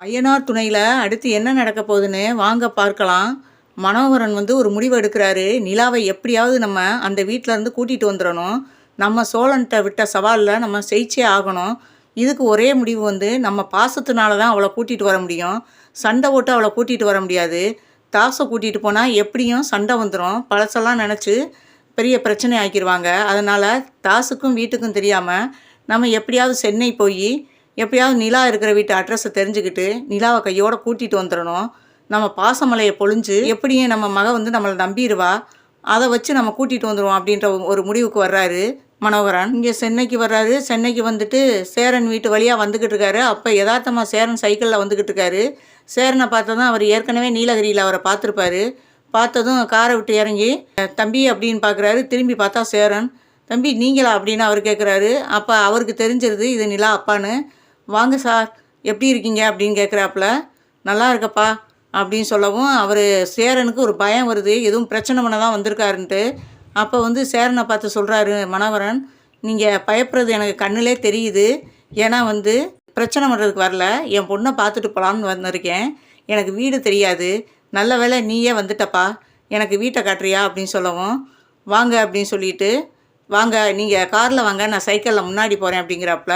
ஐயனார் துணையில் அடுத்து என்ன நடக்க போகுதுன்னு வாங்க பார்க்கலாம். மனோகரன் வந்து ஒரு முடிவு எடுக்கிறாரு. நிலாவை எப்படியாவது நம்ம அந்த வீட்டிலேருந்து இருந்து கூட்டிகிட்டு வந்துடணும். நம்ம சோழன்கிட்ட விட்ட சவாலில் நம்ம ஜெயிச்சே ஆகணும். இதுக்கு ஒரே முடிவு வந்து நம்ம பாசத்தினால தான் அவளை கூட்டிகிட்டு வர முடியும். சண்டை போட்டு அவளை கூட்டிகிட்டு வர முடியாது. தாசை கூட்டிகிட்டு போனால் எப்படியும் சண்டை வந்துடும் பழசெல்லாம் நினச்சி பெரிய பிரச்சனை ஆக்கிடுவாங்க அதனால் தாசுக்கும் வீட்டுக்கும் தெரியாமல் நம்ம எப்படியாவது சென்னை போய் எப்படியாவது நிலா இருக்கிற வீட்டு அட்ரஸை தெரிஞ்சுக்கிட்டு நிலாவை கையோட கூட்டிகிட்டு வந்துடணும். நம்ம பாசமலையை பொழிஞ்சு எப்படியும் நம்ம மக வந்து நம்மளை நம்பிடுவா? அதை வச்சு நம்ம கூட்டிகிட்டு வந்துடுவோம் அப்படின்ற ஒரு- முடிவுக்கு வர்றாரு மனோகரன். இங்கே சென்னைக்கு வர்றாரு. சென்னைக்கு வந்துட்டு சேரன் வீட்டு வழியாக வந்துக்கிட்டு இருக்காரு. அப்போ யதார்த்தமாக சேரன் சைக்கிளில் வந்துக்கிட்டு இருக்காரு. சேரனை பார்த்தா தான் அவர் ஏற்கனவே நீலகிரியில் அவரை பார்த்துருப்பாரு. பார்த்ததும் காரை விட்டு இறங்கி தம்பி அப்படின்னு பார்க்குறாரு. திரும்பி பார்த்தா சேரன் தம்பி நீங்களா? அப்படின்னு அவர் கேட்குறாரு அப்போ அவருக்கு தெரிஞ்சிருது இது நிலா அப்பான்னு. வாங்க சார் எப்படி இருக்கீங்க? அப்படின்னு கேட்குறாப்புல நல்லா இருக்கப்பா அப்படின்னு சொல்லவும் அவர் சேரனுக்கு ஒரு பயம் வருது. எதுவும் பிரச்சனை பண்ண தான் வந்திருக்காருன்ட்டு. அப்போ வந்து சேரனை பார்த்து சொல்கிறாரு மனவரன் நீங்கள் பயப்படுறது எனக்கு கண்ணிலே தெரியுது. ஏன்னா வந்து பிரச்சனை பண்ணுறதுக்கு வரல. என் பொண்ணை பார்த்துட்டு போகலான்னு வந்திருக்கேன். எனக்கு வீடு தெரியாது. நல்ல வேளை நீயே வந்துட்டப்பா. எனக்கு வீட்டை காட்டுறியா? அப்படின்னு சொல்லவும் வாங்க அப்படின்னு சொல்லிட்டு வாங்க நீங்கள் காரில் வாங்க நான் சைக்கிளில் முன்னாடி போகிறேன் அப்படிங்கிறாப்புல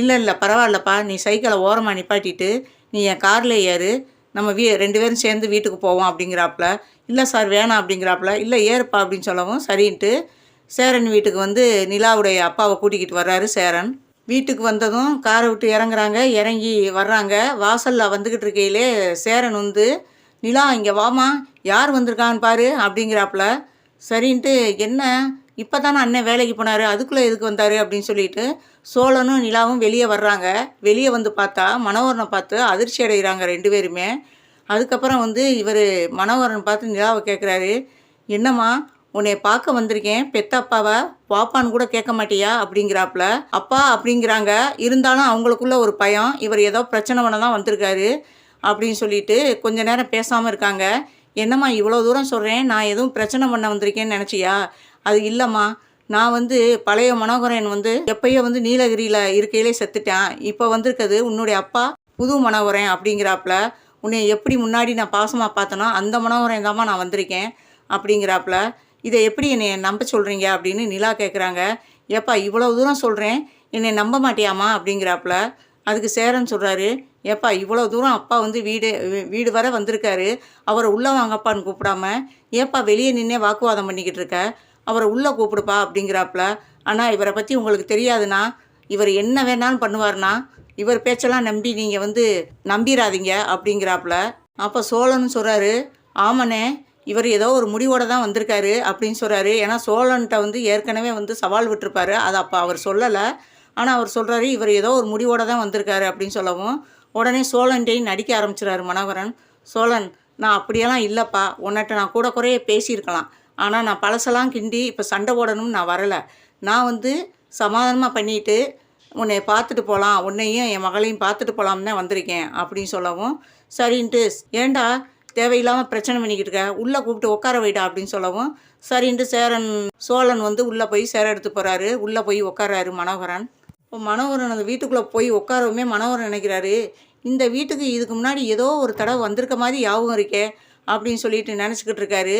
இல்லை இல்லை பரவாயில்லப்பா நீ சைக்கிளை ஓரமாக நிப்பாட்டிட்டு நீ என் காரில் ஏறு நம்ம வீ ரெண்டு பேரும் சேர்ந்து வீட்டுக்கு போவோம் அப்படிங்கிறாப்புல. இல்லை சார் வேணாம் அப்படிங்கிறாப்புல. இல்லை ஏறுப்பா அப்படின்னு சொல்லவும் சரின்ட்டு சேரன் வீட்டுக்கு வந்து நிலாவுடைய அப்பாவை கூட்டிக்கிட்டு வர்றாரு சேரன். வீட்டுக்கு வந்ததும் காரை விட்டு இறங்குறாங்க. இறங்கி வர்றாங்க. வாசலில் வந்துக்கிட்டு இருக்கையிலே சேரன் வந்து நிலா இங்கே வாமா யார் வந்திருக்கான்னு பாரு அப்படிங்கிறாப்புல. சரின்ட்டு என்ன இப்போ தானே அண்ணன் வேலைக்கு போனார் அதுக்குள்ளே எதுக்கு வந்தார் அப்படின்னு சொல்லிட்டு சோழனும் நிலாவும் வெளியே வர்றாங்க. வெளியே வந்து பார்த்தா மனோகரனை பார்த்து அதிர்ச்சி அடைகிறாங்க ரெண்டு பேருமே. அதுக்கப்புறம் வந்து இவர் மனோகரன் பார்த்து நிலாவை கேட்குறாரு என்னம்மா உன்னை பார்க்க வந்திருக்கேன். பெத்த அப்பாவை பாப்பான்னு கூட கேட்க மாட்டியா? அப்படிங்கிறாப்புல. அப்பா அப்படிங்கிறாங்க. இருந்தாலும் அவங்களுக்குள்ள ஒரு பயம் இவர் ஏதோ பிரச்சனை பண்ண தான் வந்திருக்காரு அப்படின்னு சொல்லிட்டு கொஞ்ச நேரம் பேசாமல் இருக்காங்க. என்னம்மா இவ்வளோ தூரம் சொல்கிறேன் நான் எதுவும் பிரச்சனை பண்ண வந்திருக்கேன்னு நினச்சியா? அது இல்லைம்மா. நான் வந்து பழைய மனோகரன் வந்து எப்பயோ வந்து நீலகிரியில் இருக்கையிலே செத்துட்டேன். இப்போ வந்திருக்கிறது உன்னுடைய அப்பா புது மனோகரன் அப்படிங்கிறாப்புல. உன்னை எப்படி முன்னாடி நான் பாசமாக பார்த்தனோ அந்த மனோகரன் தாம்மா நான் வந்திருக்கேன் அப்படிங்கிறாப்புல. இதை எப்படி என்னை நம்ப சொல்கிறீங்க அப்படின்னு நிலா கேட்குறாங்க ஏப்பா இவ்வளோ தூரம் சொல்கிறேன் என்னை நம்ப மாட்டியாம்மா அப்படிங்கிறாப்புல. அதுக்கு சேரன் சொல்கிறாரு ஏப்பா இவ்வளோ தூரம் அப்பா வந்து வீடு வீ- வீடு வர வந்திருக்காரு. அவரை உள்ளே வாங்கப்பான்னு கூப்பிடாம ஏப்பா வெளியே நின்னே வாக்குவாதம் பண்ணிக்கிட்டு இருக்க. அவரை உள்ளே கூப்பிடுப்பா அப்படிங்கிறாப்புல. ஆனால் இவரை பற்றி உங்களுக்கு தெரியாதுண்ணா. இவர் என்ன வேணாலும் பண்ணுவார்னா இவர் பேச்செல்லாம் நம்பி நீங்கள் வந்து நம்பிடாதீங்க அப்படிங்கிறாப்புல. அப்போ சோழன் சொல்கிறாரு ஆமனே இவர் ஏதோ ஒரு முடிவோடு தான் வந்திருக்காரு அப்படின்னு சொல்கிறாரு ஏன்னா சோழன்கிட்ட வந்து ஏற்கனவே வந்து சவால் விட்டுருப்பாரு. அதை அப்போ அவர் சொல்லலை. ஆனால் அவர் சொல்கிறாரு இவர் ஏதோ ஒரு முடிவோட தான் வந்திருக்காரு அப்படின்னு சொல்லவும் உடனே சோழன்டையும் நடிக்க ஆரம்பிச்சிடாரு மனோகரன். சோழன் நான் அப்படியெல்லாம் இல்லைப்பா. உன்னிட்ட நான் கூட குறைய பேசியிருக்கலாம். ஆனால் நான் பழசெல்லாம் கிண்டி இப்போ சண்டை போடணும்னு நான் வரலை. நான் வந்து சமாதானமாக பண்ணிட்டு உன்னை பார்த்துட்டு போகலாம் உன்னையும் என் மகளையும் பார்த்துட்டு போகலாம்னு தான் வந்திருக்கேன் அப்படின்னு சொல்லவும் சரின்ட்டு ஏண்டா தேவையில்லாமல் பிரச்சனை பண்ணிக்கிட்டு இருக்க? உள்ளே கூப்பிட்டு உட்கார வைடா அப்படின்னு சொல்லவும் சரின்ட்டு சேரன் சோழன் வந்து உள்ளே போய் சேர எடுத்து போகிறாரு உள்ளே போய் உட்காராரு மனோகரன். இப்போ மனோகரன் அந்த வீட்டுக்குள்ளே போய் உட்காரவுமே மனோகரன் நினைக்கிறாரு இந்த வீட்டுக்கு இதுக்கு முன்னாடி ஏதோ ஒரு தடவை வந்திருக்க மாதிரி ஞாபகம் இருக்கே அப்படின்னு சொல்லிட்டு நினச்சிக்கிட்டு இருக்காரு.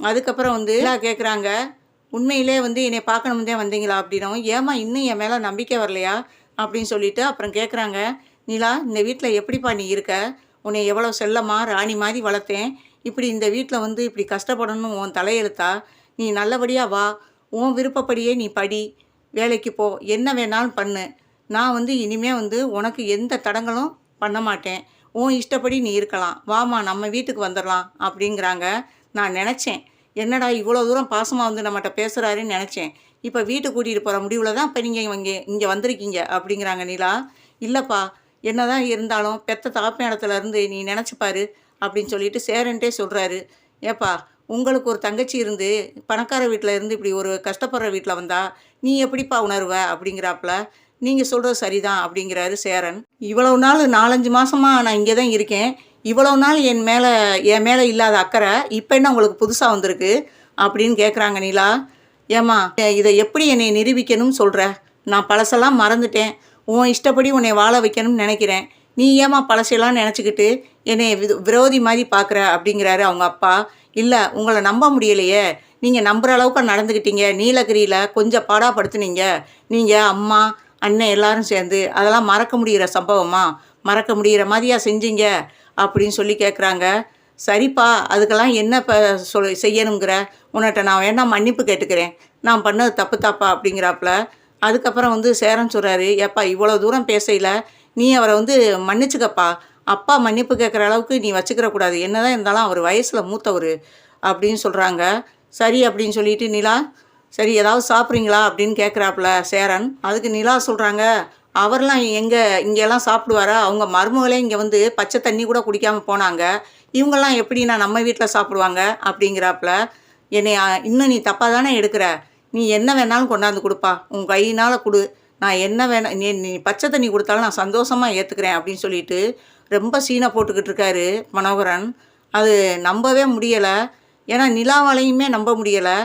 அதுக்கப்புறம் வந்து எல்லாம் கேட்குறாங்க உண்மையிலே வந்து என்னை பார்க்கணும் தான் வந்தீங்களா? அப்படின்னவும் ஏமா இன்னும் என் மேலே நம்பிக்கை வரலையா? அப்படின்னு சொல்லிட்டு அப்புறம் கேட்குறாங்க நிலா இந்த வீட்டில் எப்படிப்பா நீ இருக்க? உன்னை எவ்வளோ செல்லமா ராணி மாதிரி வளர்த்தேன். இப்படி இந்த வீட்டில் வந்து இப்படி கஷ்டப்படணும் உன் தலையெழுத்தா? நீ நல்லபடியாக வா. உன் விருப்பப்படியே நீ படி. வேலைக்கு போ. என்ன வேணாலும் பண்ணு. நான் வந்து இனிமே வந்து உனக்கு எந்த தடங்களும் பண்ண மாட்டேன். உன் இஷ்டப்படி நீ இருக்கலாம். வாமா நம்ம வீட்டுக்கு வந்துடலாம் அப்படிங்கிறாங்க. நான் நினச்சேன். என்னடா இவ்வளோ தூரம் பாசமாக வந்து நம்மகிட்ட பேசுகிறாருன்னு நினச்சேன். இப்போ வீட்டுக்கு கூட்டிகிட்டு போகிற முடிவில் தான் இப்போ நீங்கள் இங்கே இங்கே வந்திருக்கீங்க அப்படிங்கிறாங்க நிலா. இல்லைப்பா என்னதான் இருந்தாலும் பெத்த தகப்பன் இடத்துல இருந்து நீ நினச்சிப்பாரு அப்படின்னு சொல்லிட்டு சேரன்ட்டே சொல்கிறாரு ஏப்பா உங்களுக்கு ஒரு தங்கச்சி இருந்து பணக்கார வீட்டில் இருந்து இப்படி ஒரு கஷ்டப்படுற வீட்டில் வந்தா நீ எப்படிப்பா உணர்வ அப்படிங்கிறாப்புல. நீங்கள் சொல்கிறது சரிதான் அப்படிங்கிறாரு சேரன். இவ்வளவு நாள் நாலஞ்சு மாதமாக நான் இங்கே தான் இருக்கேன். இவ்வளவு நாள் என் மேலே என் மேலே இல்லாத அக்கறை இப்போ என்ன உங்களுக்கு புதுசாக வந்திருக்கு? அப்படின்னு கேட்குறாங்க நிலா. ஏம்மா இதை எப்படி என்னை நிரூபிக்கணும்னு சொல்கிற நான் பழசெல்லாம் மறந்துட்டேன். உன் இஷ்டப்படி உன்னை வாழ வைக்கணும்னு நினைக்கிறேன். நீ ஏமா பழசையெல்லாம் நினச்சிக்கிட்டு என்னை விரோதி மாதிரி பார்க்குற அப்படிங்கிறாரு அவங்க அப்பா. இல்லை உங்களை நம்ப முடியலையே. நீங்கள் நம்புகிற அளவுக்கு நடந்துக்கிட்டீங்க. நீலகிரியில் கொஞ்சம் பாடாப்படுத்துனீங்க நீங்கள் அம்மா அண்ணன் எல்லாரும் சேர்ந்து அதெல்லாம் மறக்க முடிகிற சம்பவமா? மறக்க முடிகிற மாதிரியா செஞ்சீங்க? அப்படின்னு சொல்லி கேட்குறாங்க சரிப்பா அதுக்கெல்லாம் என்ன இப்போ சொல் செய்யணுங்கிற? உன்னகிட்ட நான் வேணா மன்னிப்பு கேட்டுக்கிறேன். நான் பண்ணது தப்பு தாப்பா அப்படிங்கிறாப்புல. அதுக்கப்புறம் வந்து சேரன் சொல்கிறாரு ஏப்பா இவ்வளோ தூரம் பேசையில் நீ அவரை வந்து மன்னிச்சுக்கப்பா. அப்பா மன்னிப்பு கேட்குற அளவுக்கு நீ வச்சுக்கிற கூடாது. என்னதான் இருந்தாலும் அவர் வயசில் மூத்தவர் அப்படின்னு சொல்கிறாங்க சரி அப்படின்னு சொல்லிட்டு நிலா சரி ஏதாவது சாப்பிட்றீங்களா? அப்படின்னு கேட்குறாப்புல சேரன். அதுக்கு நிலா சொல்கிறாங்க அவர்லாம் எங்கே இங்கெல்லாம் சாப்பிடுவாரா? அவங்க மருமகளே இங்கே வந்து பச்சை தண்ணி கூட குடிக்காமல் போனாங்க. இவங்கெல்லாம் எப்படின்னா நம்ம வீட்டில் சாப்பிடுவாங்க? அப்படிங்கிறாப்புல என்னை இன்னும் நீ தப்பாக தானே எடுக்கிற? நீ என்ன வேணாலும் கொண்டாந்து கொடுப்பா. உன் கையினால் கொடு. நான் என்ன வேணா நீ நீ பச்சை தண்ணி கொடுத்தாலும் நான் சந்தோஷமாக ஏற்றுக்கிறேன் அப்படின்னு சொல்லிட்டு ரொம்ப சீனை போட்டுக்கிட்டு இருக்காரு மனோகரன். அது நம்பவே முடியலை. ஏன்னா நிலாவாலையுமே நம்ப முடியலை.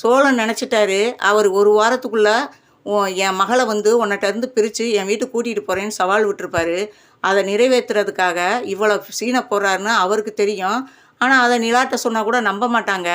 சோழன் நினச்சிட்டாரு அவர் ஒரு வாரத்துக்குள்ளே என் மகளை வந்து உன்னகிட்டேருந்து பிரித்து என் வீட்டுக்கு கூட்டிகிட்டு போகிறேன்னு சவால் விட்டுருப்பாரு. அதை நிறைவேற்றுறதுக்காக இவ்வளோ சீனை போடுறாருன்னு அவருக்கு தெரியும். ஆனால் அதை நிலாட்ட சொன்னால் கூட நம்ப மாட்டாங்க.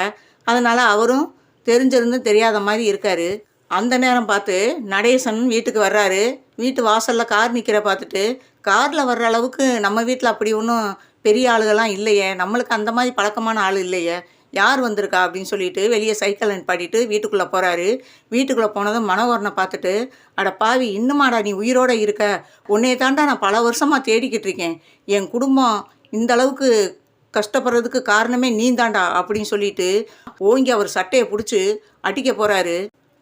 அதனால் அவரும் தெரிஞ்சிருந்தும் தெரியாத மாதிரி இருக்காரு. அந்த நேரம் பார்த்து நடேசன் வீட்டுக்கு வர்றாரு. வீட்டு வாசலில் கார் நிற்கிற பார்த்துட்டு காரில் வர்ற அளவுக்கு நம்ம வீட்டில் அப்படி ஒன்றும் பெரிய ஆளுகள்லாம் இல்லையே. நம்மளுக்கு அந்த மாதிரி பழக்கமான ஆள் இல்லையே. யார் வந்திருக்கா அப்படின்னு சொல்லிட்டு வெளியே சைக்கிள் நிப்பாட்டிட்டு வீட்டுக்குள்ளே போகிறாரு வீட்டுக்குள்ளே போனதும் மனோகரனை பார்த்துட்டு அட பாவி இன்னுமாடா நீ உயிரோட இருக்க? உன்னைய தாண்டா நான் பல வருஷமாக தேடிக்கிட்டு இருக்கேன். என் குடும்பம் இந்த அளவுக்கு கஷ்டப்படுறதுக்கு காரணமே நீ தாண்டா அப்படின்னு சொல்லிட்டு ஓங்கி அவர் சட்டையை பிடிச்சி அடிக்க போகிறாரு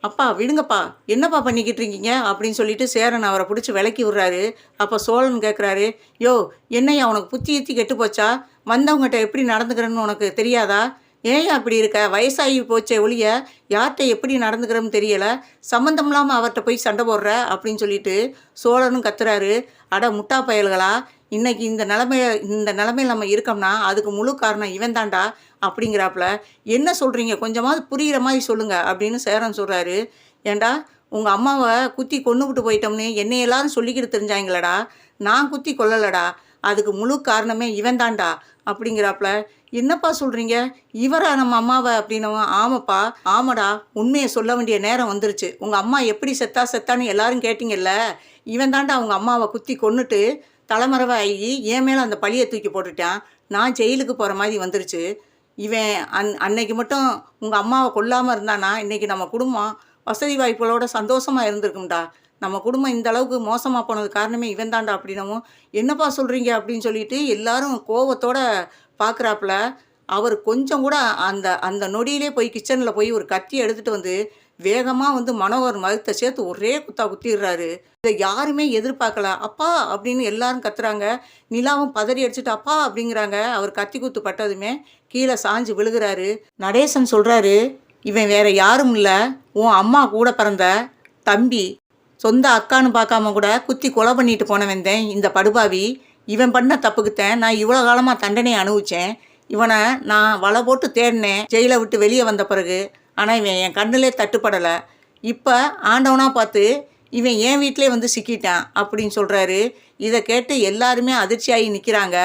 அப்பா விடுங்கப்பா என்னப்பா பண்ணிக்கிட்டு இருக்கீங்க? அப்படின்னு சொல்லிட்டு சேரன் அவரை பிடிச்சி விலக்கி விடுறாரு. அப்போ சோழன் கேட்குறாரு யோ என்னையா உனக்கு புத்தி ஈத்தி கெட்டு போச்சா வந்தவங்ககிட்ட எப்படி நடந்துக்கிறேன்னு உனக்கு தெரியாதா? ஏன் அப்படி இருக்க? வயசாகி போச்சே ஒழிய யார்கிட்ட எப்படி நடந்துக்கிறோன்னு தெரியல. சம்மந்தம் இல்லாமல் அவர்கிட்ட போய் சண்டை போடுற அப்படின்னு சொல்லிட்டு சோழனும் கத்துறாரு. அட முட்டா பயல்களா இன்னைக்கு இந்த நிலமைய இந்த நிலமையில நம்ம இருக்கோம்னா அதுக்கு முழு காரணம் இவன் தாண்டா அப்படிங்கிறாப்புல. என்ன சொல்கிறீங்க கொஞ்சமாவது புரிகிற மாதிரி சொல்லுங்கள் அப்படின்னு சேரன் சொல்கிறாரு ஏண்டா உங்கள் அம்மாவை குத்தி கொன்னுவிட்டு போயிட்டோம்னு என்னை எல்லாரும் சொல்லிக்கிட்டு தெரிஞ்சாங்களடா நான் குத்தி கொல்லலடா. அதுக்கு முழு காரணமே இவன் தாண்டா அப்படிங்கிறாப்புல. என்னப்பா சொல்கிறீங்க இவரா நம்ம அம்மாவை அப்படின்னவங்க ஆமாப்பா. ஆமாடா உண்மையை சொல்ல வேண்டிய நேரம் வந்துருச்சு. உங்கள் அம்மா எப்படி செத்தா செத்தான்னு எல்லாரும் கேட்டிங்கல்ல? இவன் தாண்டா அவங்க அம்மாவை குத்தி கொன்னுட்டு தலைமறைவாகி என் மேலே அந்த பழியை தூக்கி போட்டுட்டான். நான் ஜெயிலுக்கு போகிற மாதிரி வந்துருச்சு. இவன் அன் அன்னைக்கு மட்டும் உங்கள் அம்மாவை கொல்லாமல் இருந்தானா? இன்னைக்கு நம்ம குடும்பம் வசதி வாய்ப்புகளோட சந்தோஷமாக இருந்திருக்கும்டா. நம்ம குடும்பம் இந்த அளவுக்கு மோசமாக போனது காரணமே இவன் தான்டா அப்படின்னவும் என்னப்பா சொல்கிறீங்க அப்படின்னு சொல்லிட்டு எல்லாரும் கோவத்தோட பார்க்குறாப்புல அவர் கொஞ்சம் கூட அந்த அந்த நொடியிலே போய் கிச்சனில் போய் ஒரு கத்தி எடுத்துகிட்டு வந்து வேகமாக வந்து மனோகர் மருத்தை சேர்த்து ஒரே குத்தா குத்திடுறாரு. இதை யாருமே எதிர்பார்க்கல. அப்பா! அப்படின்னு எல்லாரும் கத்துறாங்க. நிலாவும் பதறி அடிச்சுட்டு அப்பா! அப்படிங்கிறாங்க. அவர் கத்தி குத்து பட்டதுமே கீழே சாஞ்சு விழுகிறாரு. நடேசன் சொல்கிறாரு இவன் வேற யாரும் இல்லை. உன் அம்மா கூட பிறந்த தம்பி சொந்த அக்கான்னு பார்க்காம கூட குத்தி கொலை பண்ணிட்டு போனவன் தான் இந்த படுபாவி. இவன் பண்ண தப்புக்குத்தேன் நான் இவ்வளோ காலமாக தண்டனை அனுபவிச்சேன். இவனை நான் வலை போட்டு தேடினேன் ஜெயிலை விட்டு வெளியே வந்த பிறகு. ஆனால் இவன் என் கண்ணிலே தட்டுப்படலை. இப்போ ஆண்டவனாக பார்த்து இவன் என் வீட்டிலே வந்து சிக்கிட்டான் அப்படின்னு சொல்கிறாரு இதை கேட்டு எல்லாருமே அதிர்ச்சியாகி நிற்கிறாங்க